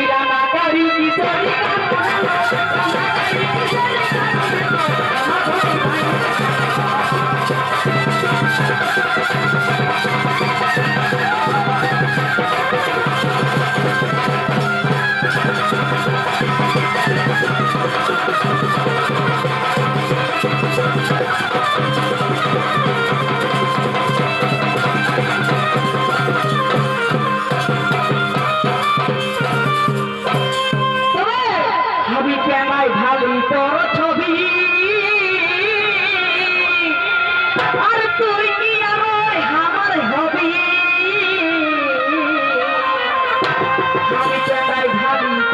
ও তুই রানা গাড়ি ছবি কেনাই